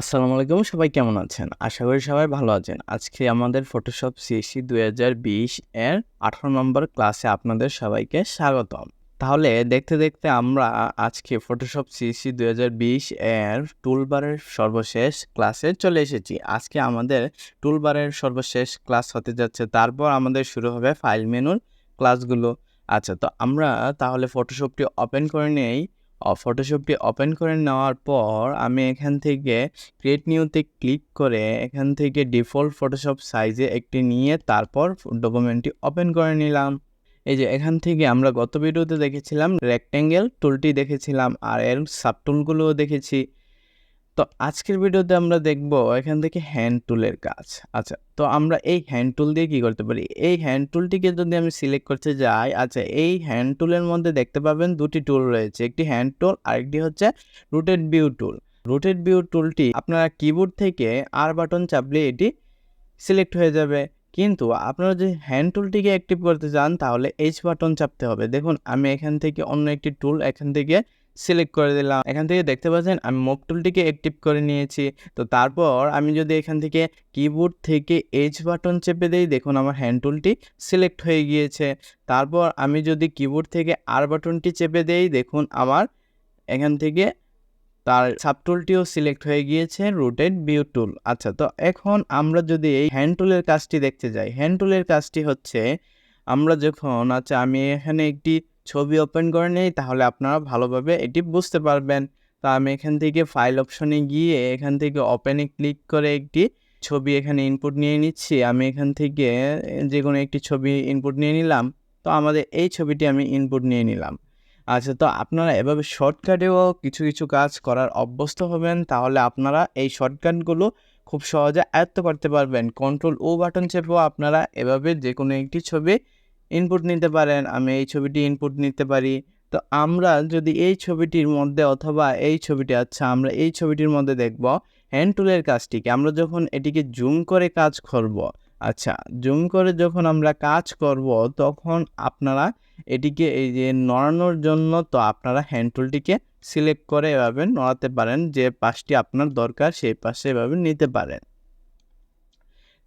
আসসালামু আলাইকুম, সবাই কেমন আছেন? আশা করি সবাই ভালো আছেন। আজকে আমাদের ফটোশপ সিএসসি দুই হাজার বিশ এর আঠারো নম্বর ক্লাসে আপনাদের সবাইকে স্বাগতম। তাহলে দেখতে দেখতে আমরা আজকে ফটোশপ সিএসসি দুই হাজার বিশ এর টুলবারের সর্বশেষ ক্লাসে চলে এসেছি। আজকে আমাদের টুলবারের সর্বশেষ ক্লাস হতে যাচ্ছে, তারপর আমাদের শুরু হবে ফাইল মেনুর ক্লাসগুলো আচ্ছা তো আমরা তাহলে ফটোশপটি ওপেন করে নেই। ফটোশপটি ওপেন করে নেওয়ার পর আমি এখান থেকে ক্রিয়েট নিউতে ক্লিক করে এখান থেকে ডিফল্ট ফটোশপ সাইজে একটি নিয়ে তারপর ডকুমেন্টটি ওপেন করে নিলাম। এই যে এখান থেকে আমরা গত ভিডিওতে দেখেছিলাম রেক্ট্যাঙ্গেল টুলটি দেখেছিলাম আর এর সাবটুলগুলোও দেখেছি। তো আজকের ভিডিওতে আমরা দেখব এখান থেকে হ্যান্ড টুলের কাজ। আচ্ছা তো আমরা এই হ্যান্ড টুল দিয়ে কি করতে পারি? এই হ্যান্ড টুলটিকে যদি আমি সিলেক্ট করতে যাই আচ্ছা এই হ্যান্ড টুলের মধ্যে দেখতে পাবেন দুটি টুল রয়েছে, একটি হ্যান্ড টুল আরেকটি হচ্ছে rotate view tool rotate view টুলটি আপনারা কিবোর্ড থেকে আর বাটন চাপলে এটি সিলেক্ট হয়ে যাবে। কিন্তু আপনারা যদি হ্যান্ড টুলটিকে অ্যাক্টিভ করতে চান, তাহলে এইচ বাটন চাপতে হবে। দেখুন, আমি এখান থেকে অন্য একটি টুল এখান থেকে সিলেক্ট করে দিলাম। এখান থেকে দেখতে পাচ্ছেন আমি মুভ টুলটিকে অ্যাক্টিভ করে নিয়েছি। তো তারপর আমি যদি এখান থেকে কিবোর্ড থেকে এইচ বাটন চেপে দিই, দেখুন আমার হ্যান্ড টুলটি সিলেক্ট হয়ে গিয়েছে। তারপর আমি যদি কিবোর্ড থেকে আর বাটনটি চেপে দেই, দেখুন আমার এখান থেকে তার সাবটুলটিও সিলেক্ট হয়ে গিয়েছে রুটেড ভিউ টুল আচ্ছা তো এখন আমরা যদি এই হ্যান্ড টুলের কাজটি দেখতে যাই। হ্যান্ড টুলের কাজটি হচ্ছে, আমরা যখন আচ্ছা আমি এখানে একটি ছবি ওপেন করে নেই, তাহলে আপনারা ভালোভাবে এটি বুঝতে পারবেন। তো আমি এখান থেকে ফাইল অপশনে গিয়ে এখান থেকে ওপেনে ক্লিক করে একটি ছবি এখানে ইনপুট নিয়ে নিচ্ছি। আমি এখান থেকে যে কোনো একটি ছবি ইনপুট নিয়ে নিলাম, তো আমাদের এই ছবিটি আমি ইনপুট নিয়ে নিলাম। আচ্ছা তো আপনারা এভাবে শর্টকাটেও কিছু কিছু কাজ করার অভ্যস্ত হবেন, তাহলে আপনারা এই শর্টকাটগুলো খুব সহজে আয়ত্ত করতে পারবেন। কন্ট্রোল ও বাটন চেপেও আপনারা এভাবে যে কোনো একটি ছবি ইনপুট নিতে পারেন, আমি এই ছবিটি ইনপুট নিতে পারি। তো আমরা যদি এই ছবিটির মধ্যে অথবা এই ছবিটি আচ্ছা আমরা এই ছবিটির মধ্যে দেখব হ্যান্ড টুলের কাজটিকে আমরা যখন এটিকে জুম করে কাজ করব আচ্ছা জুম করে যখন আমরা কাজ করব, তখন আপনারা এটিকে এই যে নড়ানোর জন্য, তো আপনারা হ্যান্ড টুলটিকে সিলেক্ট করে এভাবে নড়াতে পারেন, যে পাশটি আপনার দরকার, সেই পাশে এভাবে নিতে পারেন।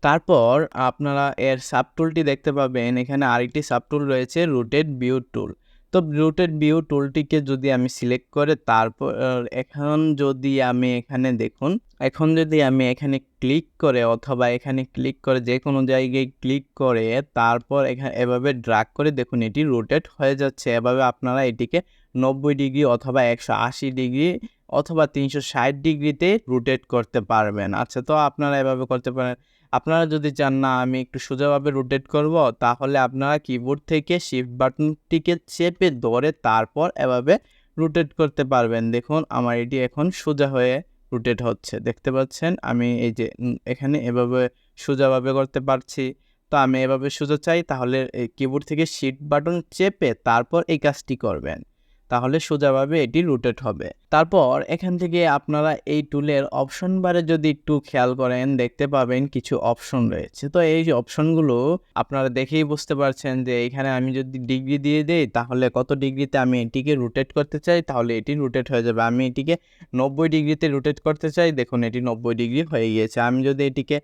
তারপর আপনারা এর সাবটুলটি দেখতে পাবেন। এখানে আরেকটি সাবটুল রয়েছে রুটেড ভিউ টুল তো রুটেড ভিউ টুলটিকে যদি আমি সিলেক্ট করে তারপর এখন যদি আমি এখানে দেখুন, এখন যদি আমি এখানে ক্লিক করে অথবা এখানে ক্লিক করে যে কোনো জায়গায় ক্লিক করে তারপর এখানে এভাবে ড্রাগ করে দেখুন, এটি রোটেট হয়ে যাচ্ছে। এভাবে আপনারা এটিকে নব্বই ডিগ্রি অথবা একশো আশি ডিগ্রি অথবা তিনশো ষাট ডিগ্রিতে রোটেট করতে পারবেন। আচ্ছা তো আপনারা এভাবে করতে পারেন। আপনারা যদি চান, না, আমি একটু সোজাভাবে রোটেট করব, তাহলে আপনারা কিবোর্ড থেকে শিফট বাটনটিকে চেপে ধরে তারপর এভাবে রোটেট করতে পারবেন। দেখুন, আমার এটি এখন সোজা হয়ে রোটেট হচ্ছে। দেখতে পাচ্ছেন, আমি এই যে এখানে এভাবে সোজাভাবে করতে পারছি। তো আমি এভাবে সোজা চাই, তাহলে এই কিবোর্ড থেকে শিফট বাটন চেপে তারপর এই কাজটি করবেন। তাহলে সোজাভাবে এটি রোটেট হবে। তারপর এখান থেকে আপনারা এই টুলের অপশন বারে যদি একটু খেয়াল করেন, দেখতে পাবেন কিছু অপশন রয়েছে। তো এই অপশনগুলো আপনারা দেখেই বুঝতে পারছেন যে এখানে আমি যদি ডিগ্রি দিয়ে দেই, তাহলে কত ডিগ্রিতে আমি এটিকে রোটেট করতে চাই? তাহলে এটি রোটেট হয়ে যাবে। আমি এটিকে নব্বই ডিগ্রিতে রোটেট করতে চাই। দেখুন, এটি নব্বই ডিগ্রি হয়ে গিয়েছে। আমি যদি এটিকে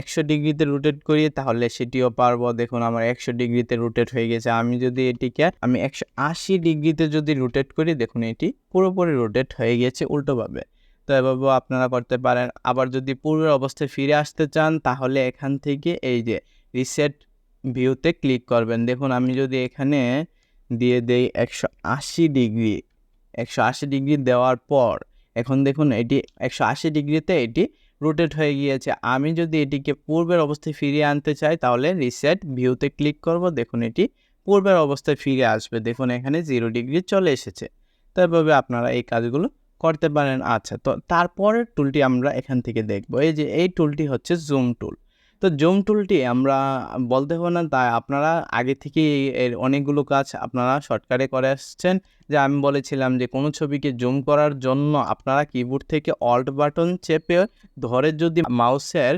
একশো ডিগ্রিতে রোটেট করি, তাহলে সেটিও পারব। দেখুন, আমার একশো ডিগ্রিতে রোটেট হয়ে গেছে। আমি যদি এটিকে, আমি একশো আশি ডিগ্রিতে যদি রোটেট করি, দেখুন এটি পুরোপুরি রোটেট হয়ে গিয়েছে উল্টোভাবে। তো এভাবেও আপনারা করতে পারেন। আবার যদি পূর্বের অবস্থায় ফিরে আসতে চান, তাহলে এখান থেকে এই যে রিসেট ভিউতে ক্লিক করবেন। দেখুন, আমি যদি এখানে দিয়ে দেই একশো আশি ডিগ্রি একশো আশি ডিগ্রি দেওয়ার পর, এখন দেখুন এটি একশো আশি ডিগ্রিতে এটি রোটেট হয়ে গিয়েছে। আমি যদি এটিকে পূর্বের অবস্থায় ফিরিয়ে আনতে চাই, তাহলে রিসেট ভিউতে ক্লিক করব। দেখুন এটি পূর্বের অবস্থায় ফিরে আসবে। দেখুন, এখানে জিরো ডিগ্রি চলে এসেছে। তো এভাবে আপনারা এই কাজগুলো করতে পারেন। আচ্ছা তো তারপরের টুলটি আমরা এখান থেকে দেখব। এই যে এই টুলটি হচ্ছে জুম টুল তো জুম টুলটি আমরা বলতে হবে না, তাই আপনারা আগে থেকে এর অনেকগুলো কাজ আপনারা শর্টকাটে করে আসছেন। যে আমি বলেছিলাম যে কোনো ছবিকে জুম করার জন্য আপনারা কিবোর্ড থেকে অল্ট বাটন চেপে ধরে যদি মাউসের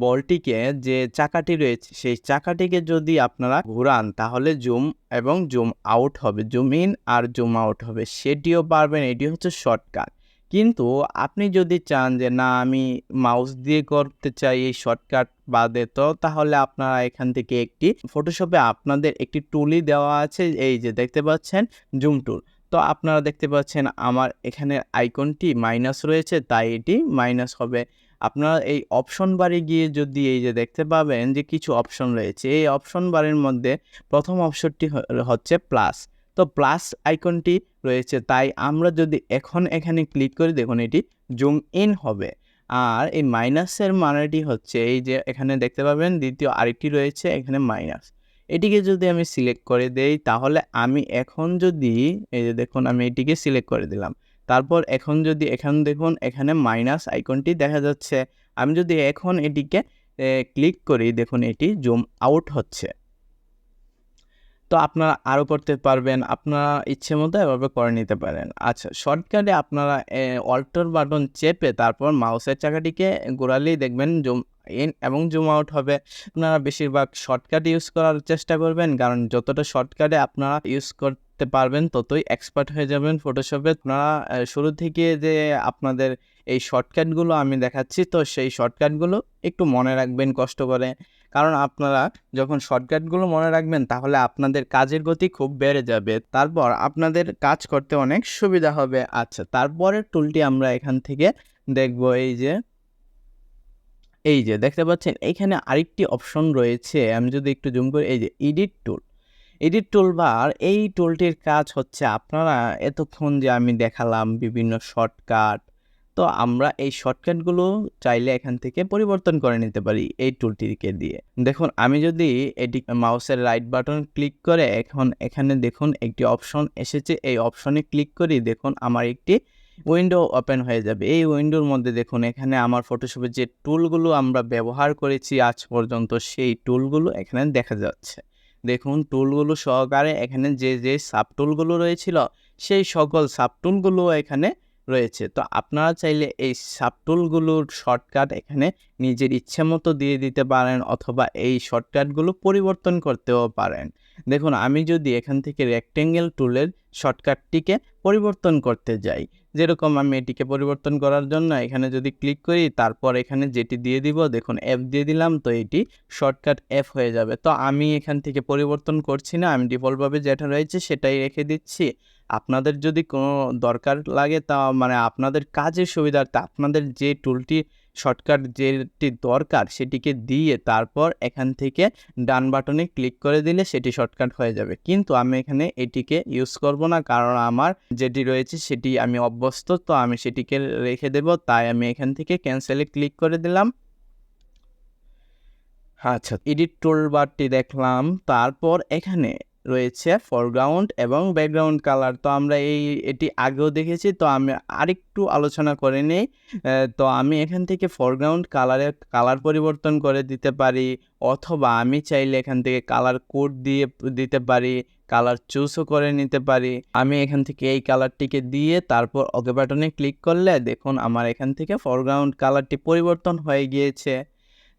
বলটিকে যে চাকাটি রয়েছে, সেই চাকাটিকে যদি আপনারা ঘুরান, তাহলে জুম এবং জুম আউট হবে। জুম ইন আর জুম আউট হবে। সেটিও পারবেন, এটি হচ্ছে শর্টকাট। কিন্তু আপনি যদি চান যে, না, আমি মাউস দিয়ে করতে চাই এই শর্টকাট বাদে তো তাহলে আপনারা এখান থেকে একটি ফটোশপে আপনাদের একটি টুলই দেওয়া আছে। এই যে, দেখতে পাচ্ছেন, জুম টুল। তো আপনারা দেখতে পাচ্ছেন, আমার এখানে আইকনটি মাইনাস রয়েছে, তাই এটি মাইনাস হবে। আপনারা এই অপশন বারে গিয়ে যদি এই যে দেখতে পাবেন যে কিছু অপশন রয়েছে, এই অপশন বারের মধ্যে প্রথম অপশনটি হচ্ছে প্লাস তো প্লাস আইকনটি রয়েছে, তাই আমরা যদি এখন এখানে ক্লিক করি, দেখুন এটি জুম ইন হবে। আর এই মাইনাসের মানেটি হচ্ছে, এই যে এখানে দেখতে পাবেন দ্বিতীয় আরেকটি রয়েছে, এখানে মাইনাস এটিকে যদি আমি সিলেক্ট করে দেই, তাহলে আমি এখন যদি, এই যে দেখুন আমি এটিকে সিলেক্ট করে দিলাম। তারপর এখন যদি, এখন দেখুন, এখানে মাইনাস আইকনটি দেখা যাচ্ছে। আমি যদি এখন এটিকে ক্লিক করি, দেখুন এটি জুম আউট হচ্ছে। তো আপনারা আরও করতে পারবেন, আপনারা ইচ্ছে মতো এভাবে করে নিতে পারেন। আচ্ছা শর্টকাটে আপনারা অল্টার বাটন চেপে তারপর মাউসের চাকাটিকে ঘোরালেই দেখবেন জুম ইন এবং জুম আউট হবে। আপনারা বেশিরভাগ শর্টকাট ইউজ করার চেষ্টা করবেন, কারণ যতটা শর্টকাটে আপনারা ইউজ করতে পারবেন, ততই এক্সপার্ট হয়ে যাবেন ফটোশপে আপনারা শুরু থেকে যে আপনাদের এই শর্টকাটগুলো আমি দেখাচ্ছি, তো সেই শর্টকাটগুলো একটু মনে রাখবেন, কষ্ট করে। কারণ আপনারা যখন শর্টকাটগুলো মনে রাখবেন, তাহলে আপনাদের কাজের গতি খুব বেড়ে যাবে। তারপর আপনাদের কাজ করতে অনেক সুবিধা হবে। আচ্ছা তারপরের টুলটি আমরা এখান থেকে দেখব, এই যে। এই যে, দেখতে পাচ্ছেন এইখানে আরেকটি অপশন রয়েছে। আমি যদি একটু জুম করি, এই যে এডিট টুল এডিট টুলবার এই টুলটির কাজ হচ্ছে আপনারা এতক্ষণ যে আমি দেখালাম বিভিন্ন শর্টকাট তো আমরা এই শর্টকাটগুলো চাইলে এখান থেকে পরিবর্তন করে নিতে পারি এই টুলটিকে দিয়ে। দেখুন, আমি যদি এটি মাউসের রাইট বাটন ক্লিক করে, এখন এখানে দেখুন একটি অপশন এসেছে, এই অপশনে ক্লিক করি, দেখুন আমার একটি উইন্ডো ওপেন হয়ে যাবে। এই উইন্ডোর মধ্যে দেখুন, এখানে আমার ফটোশপে যে টুলগুলো আমরা ব্যবহার করেছি আজ পর্যন্ত, সেই টুলগুলো এখানে দেখা যাচ্ছে। দেখুন, টুলগুলো সহকারে এখানে যে যে সাব টুলগুলো রয়েছিল, সেই সকল সাব টুলগুলো এখানে রয়েছে। তো আপনারা চাইলে এই সাব টুলগুলোর শর্টকাট এখানে নিজের ইচ্ছে মতো দিয়ে দিতে পারেন অথবা এই শর্টকাটগুলো পরিবর্তন করতেও পারেন। দেখুন, আমি যদি এখান থেকে রেক্টেঙ্গেল টুলের শর্টকাটটিকে পরিবর্তন করতে যাই যেরকম আমি এটিকে পরিবর্তন করার জন্য এখানে যদি ক্লিক করি, তারপর এখানে যেটি দিয়ে দিব, দেখুন অ্যাপ দিয়ে দিলাম, তো এটি শর্টকাট অ্যাপ হয়ে যাবে। তো আমি এখান থেকে পরিবর্তন করছি না, আমি ডিফল্টভাবে যেটা রয়েছে সেটাই রেখে দিচ্ছি। আপনাদের যদি কোনো দরকার লাগে তা মানে আপনাদের কাজের সুবিধার্থে আপনাদের যে টুলটি শর্টকাট যেটি দরকার সেটিকে দিয়ে তারপর এখান থেকে ডান বাটনে ক্লিক করে দিলে সেটি শর্টকাট হয়ে যাবে। কিন্তু আমি এখানে এটিকে ইউজ করব না কারণ আমার যেটি রয়েছে সেটি আমি অভ্যস্ত তো আমি সেটিকে রেখে দেব, তাই আমি এখান থেকে ক্যান্সেলে ক্লিক করে দিলাম। আচ্ছা এডিট টুলবারটি দেখলাম, তারপর এখানে রয়েছে ফরগ্রাউন্ড এবং ব্যাকগ্রাউন্ড কালার তো আমরা এই, এটি আগেও দেখেছি, তো আমি আরেকটু আলোচনা করে নেই। তো আমি এখান থেকে ফরগ্রাউন্ড কালারের কালার পরিবর্তন করে দিতে পারি, অথবা আমি চাইলে এখান থেকে কালার কোড দিয়ে দিতে পারি কালার চুজও করে নিতে পারি। আমি এখান থেকে এই কালারটিকে দিয়ে তারপর ওকে বাটনে ক্লিক করলে দেখুন আমার এখান থেকে ফরগ্রাউন্ড কালারটি পরিবর্তন হয়ে গিয়েছে।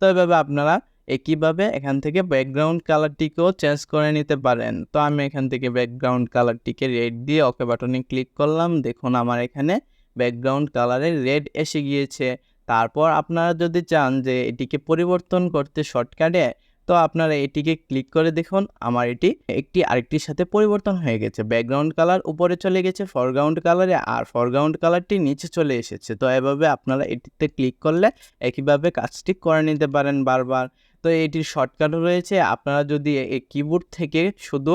তো এভাবে আপনারা একইভাবে এখান থেকে ব্যাকগ্রাউন্ড কালারটিকেও চেঞ্জ করে নিতে পারেন। তো আমি এখান থেকে ব্যাকগ্রাউন্ড কালারটিকে রেড দিয়ে ওকে বাটনে ক্লিক করলাম। দেখুন আমার এখানে ব্যাকগ্রাউন্ড কালারে রেড এসে গিয়েছে। তারপর আপনারা যদি চান যে এটিকে পরিবর্তন করতে শর্টকাটে তো আপনারা এটিকে ক্লিক করে দেখুন, আমার এটি একটি আরেকটির সাথে পরিবর্তন হয়ে গেছে। ব্যাকগ্রাউন্ড কালার উপরে চলে গেছে ফরগ্রাউন্ড কালারে আর ফরগ্রাউন্ড কালারটি নিচে চলে এসেছে। তো এভাবে আপনারা এটিতে ক্লিক করলে একইভাবে কাজটি করে নিতে পারেন বারবার। তো এটির শর্টকাটও রয়েছে। আপনারা যদি এই কিবোর্ড থেকে শুধু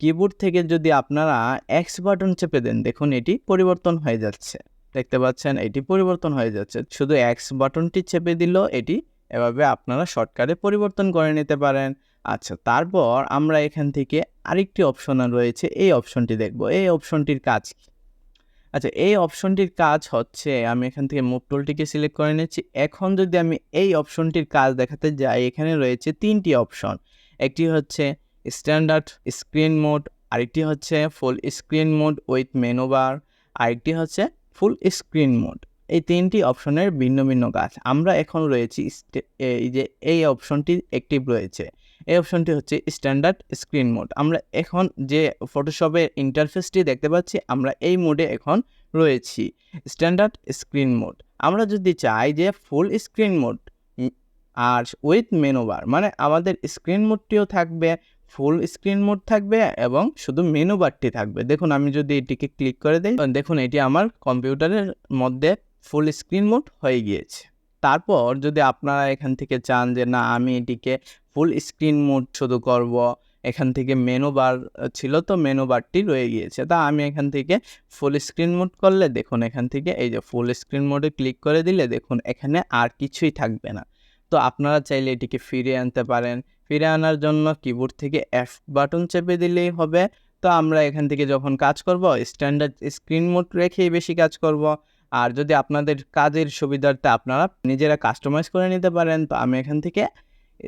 কিবোর্ড থেকে যদি আপনারা এক্স বাটন চেপে দেন, দেখুন এটি পরিবর্তন হয়ে যাচ্ছে। দেখতে পাচ্ছেন, এটি পরিবর্তন হয়ে যাচ্ছে। শুধু এক্স বাটনটি চেপে দিল, এটি এভাবে আপনারা শর্টকাটে পরিবর্তন করে নিতে পারেন। আচ্ছা তারপর আমরা এখান থেকে আরেকটি অপশন রয়েছে। এই অপশনটি দেখব। এই অপশনটির কাজ কি? আচ্ছা এই অপশনটির কাজ হচ্ছে আমি এখান থেকে মুভ টুলটিকে সিলেক্ট করে নিচ্ছি। এখন যদি আমি এই অপশনটির কাজ দেখাতে যাই, এখানে রয়েছে তিনটি অপশন। একটি হচ্ছে স্ট্যান্ডার্ড স্ক্রিন মোড, আরেকটি হচ্ছে full screen mode with menu bar, আরেকটি হচ্ছে ফুল স্ক্রিন মোড। এই তিনটি অপশনের ভিন্ন ভিন্ন কাজ। আমরা এখন রয়েছি এই যে এই অপশনটি অ্যাক্টিভ রয়েছে। এই অপশনটি হচ্ছে স্ট্যান্ডার্ড স্ক্রিন মোড আমরা এখন যে ফটোশপের ইন্টারফেসটি দেখতে পাচ্ছি, আমরা এই মোডে এখন রয়েছি স্ট্যান্ডার্ড স্ক্রিন মোড আমরা যদি চাই যে ফুল স্ক্রিন মোড আর উইথ মেনু বার মানে আমাদের স্ক্রিন মোডটিও থাকবে ফুল স্ক্রিন মোড থাকবে এবং শুধু মেনু বারটি থাকবে। দেখুন, আমি যদি এটিকে ক্লিক করে দিই, দেখুন, এটি আমার কম্পিউটারের মধ্যে ফুল স্ক্রিন মোড হয়ে গিয়েছে। তারপর যদি আপনারা এখান থেকে চান যে, না, আমি এটিকে ফুল স্ক্রিন মোড শুধু করব। এখান থেকে মেনু বার ছিল তো মেনু বারটি রয়ে গিয়েছে। তা আমি এখান থেকে ফুল স্ক্রিন মোড করলে দেখুন, এখান থেকে এই যে ফুল স্ক্রিন মোডে ক্লিক করে দিলে দেখুন, এখানে আর কিছুই থাকবে না। তো আপনারা চাইলে এটিকে ফিরিয়ে আনতে পারেন। ফিরে আনার জন্য কিবোর্ড থেকে এফ বাটন চেপে দিলেই হবে। তো আমরা এখান থেকে যখন কাজ করব স্ট্যান্ডার্ড স্ক্রিন মোড রেখেই বেশি কাজ করব। আর যদি আপনাদের কাজের সুবিধার্থে আপনারা নিজেরা কাস্টমাইজ করে নিতে পারেন, তো আমি এখান থেকে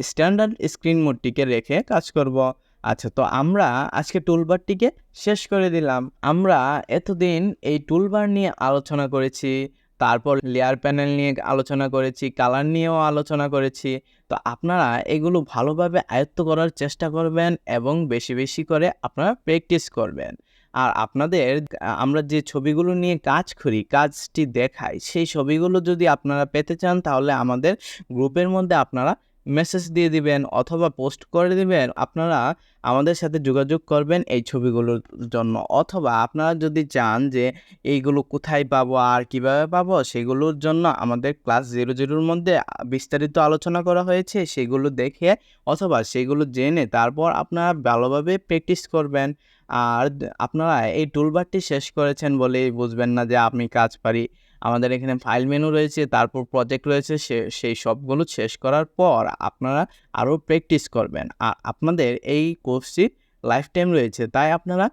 স্ট্যান্ডার্ড স্ক্রিন মোডটিকে রেখে কাজ করব। আচ্ছা তো আমরা আজকে টুলবারটিকে শেষ করে দিলাম। আমরা এতদিন এই টুলবার নিয়ে আলোচনা করেছি, তারপর লেয়ার প্যানেল নিয়ে আলোচনা করেছি কালার নিয়েও আলোচনা করেছি। তো আপনারা এগুলো ভালোভাবে আয়ত্ত করার চেষ্টা করবেন এবং বেশি বেশি করে আপনারা প্র্যাকটিস করবেন। আর আপনাদের আমরা যে ছবিগুলো নিয়ে কাজ করি, কাজটি দেখাই, সেই ছবিগুলো যদি আপনারা পেতে চান তাহলে আমাদের গ্রুপের মধ্যে আপনারা মেসেজ দিয়ে দিবেন অথবা পোস্ট করে দিবেন, আপনারা আমাদের সাথে যোগাযোগ করবেন এই ছবিগুলোর জন্য। অথবা আপনারা যদি চান যে এইগুলো কোথায় পাবো, আর কীভাবে পাবো, সেগুলোর জন্য আমাদের ক্লাস জিরো জিরোর মধ্যে বিস্তারিত আলোচনা করা হয়েছে, সেগুলো দেখে অথবা সেগুলো জেনে তারপর আপনারা ভালোভাবে প্র্যাকটিস করবেন। আর আপনারা এই টুলবারটি শেষ করেছেন বলেই বুঝবেন না যে আমি কাজ পারি। আমাদের এখানে ফাইল মেনু রয়েছে, তারপর প্রজেক্ট রয়েছে, সে, সেই সবগুলো শেষ করার পর আপনারা আরও প্র্যাকটিস করবেন। আর আপনাদের এই কোর্সটি লাইফ টাইম রয়েছে, তাই আপনারা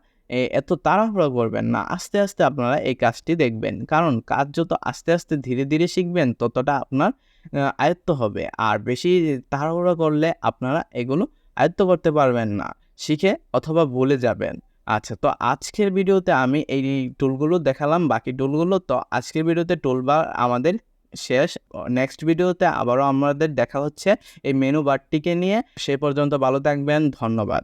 এত তাড়াহুড়া করবেন না, আস্তে আস্তে আপনারা এই কাজটি দেখবেন। কারণ কাজ যত আস্তে আস্তে ধীরে ধীরে শিখবেন, ততটা আপনার আয়ত্ত হবে। আর বেশি তাড়াহুড়ো করলে আপনারা এগুলো আয়ত্ত করতে পারবেন না, শিখে অথবা ভুলে যাবেন। আচ্ছা তো আজকের ভিডিওতে আমি এই টুলগুলো দেখালাম, বাকি টুলগুলো তো আজকের ভিডিওতে টুলবার আমাদের শেষ। নেক্সট ভিডিওতে আবারও আমাদের দেখা হচ্ছে এই মেনু বারটিকে নিয়ে। সে পর্যন্ত ভালো থাকবেন, ধন্যবাদ।